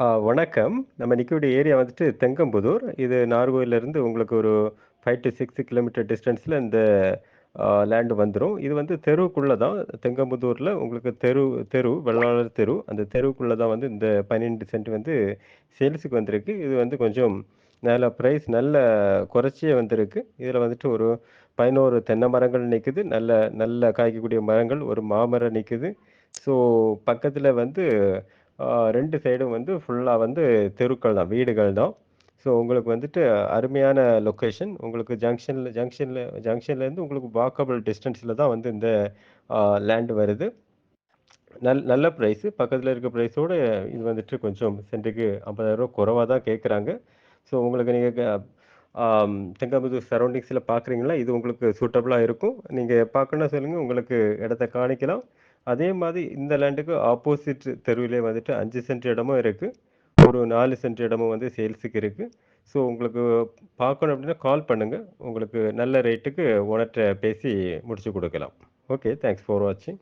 வணக்கம். நம்ம நிற்கக்கூடிய ஏரியா வந்துட்டு தெங்கம்புதூர். இது நார்கோயிலேருந்து உங்களுக்கு ஒரு ஃபைவ் டு சிக்ஸ் கிலோமீட்டர் டிஸ்டன்ஸில் இந்த லேண்டு வந்துடும் இது வந்து தெருவுக்குள்ளே தான். தெங்கம்புதூரில் உங்களுக்கு தெரு தெரு வெள்ளாளர் தெரு. அந்த தெருவுக்குள்ளே தான் வந்து இந்த 12 சென்ட் வந்து சேல்ஸுக்கு வந்திருக்கு. இது வந்து கொஞ்சம் நல்ல ப்ரைஸ் நல்ல குறைச்சியே வந்திருக்கு. இதில் வந்துட்டு ஒரு 11 தென்னை மரங்கள் நிற்குது நல்ல நல்ல காய்க்கக்கூடிய மரங்கள், ஒரு மாமரம் நிற்குது ஸோ பக்கத்தில் வந்து ரெண்டு சைடும் வந்து ஃபுல்லாக வந்து தெருக்கள் தான், வீடுகள் தான். ஸோ உங்களுக்கு வந்துட்டு அருமையான லொக்கேஷன். உங்களுக்கு ஜங்ஷனில் ஜங்ஷனில் ஜங்ஷன்லேருந்து உங்களுக்கு வாக்கபிள் டிஸ்டன்ஸில் தான் வந்து இந்த லேண்டு வருது. நல் நல்ல ப்ரைஸு பக்கத்தில் இருக்க ப்ரைஸோடு இது வந்துட்டு கொஞ்சம் சென்ட்டுக்கு ரூ. 50,000 குறைவா தான் கேட்குறாங்க. ஸோ உங்களுக்கு நீங்கள் க சரௌண்டிங்ஸில் பார்க்குறீங்களா? இது உங்களுக்கு சூட்டபுளாக இருக்கும். நீங்கள் பார்க்கணும்னா சொல்லுங்கள் உங்களுக்கு இடத்த காணிக்கலாம். அதே மாதிரி இந்த லேண்டுக்கு ஆப்போசிட் தெருவிலே வந்துட்டு அஞ்சு சென்ட் இடமும் இருக்குது ஒரு நாலு சென்ட் இடமும் வந்து சேல்ஸுக்கு இருக்குது ஸோ உங்களுக்கு பார்க்கணும் அப்படின்னா கால் பண்ணுங்கள் உங்களுக்கு நல்ல ரேட்டுக்கு ஓனர்கிட்ட பேசி முடிச்சு கொடுக்கலாம் ஓகே. தேங்க்ஸ் ஃபார் வாட்சிங்.